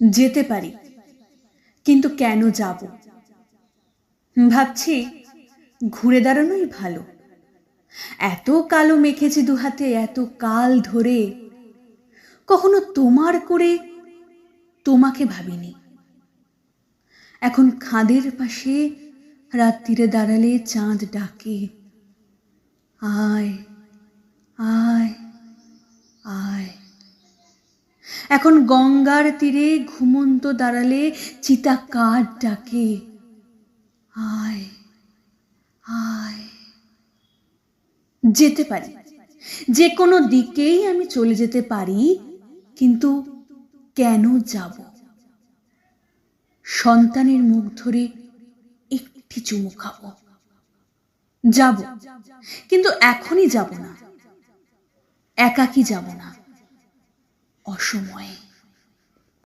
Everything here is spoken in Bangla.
যেতে পারি। কিন্তু কেন যাব? ভাবছি ঘুরে দাঁড়ানোই ভালো। এত কালো মেখেছি দুহাতে, এত কাল ধরে। কখনো তোমার করে তোমাকে ভাবিনি। এখন খাদের পাশে রাত্রিরে দাঁড়ালে চাঁদ ডাকে। আয় আয় আয় এখন গঙ্গার তীরে ঘুমন্ত দাঁড়ালে চিতা কাঠ ডাকে। আয় আয়। যেতে পারি। যে কোনো দিকেই আমি চলে যেতে পারি, কিন্তু কেন যাব? সন্তানের মুখ ধরে একটি চুমু খাব। যাব, কিন্তু এখনই যাব না। একাকি যাব না। 顺位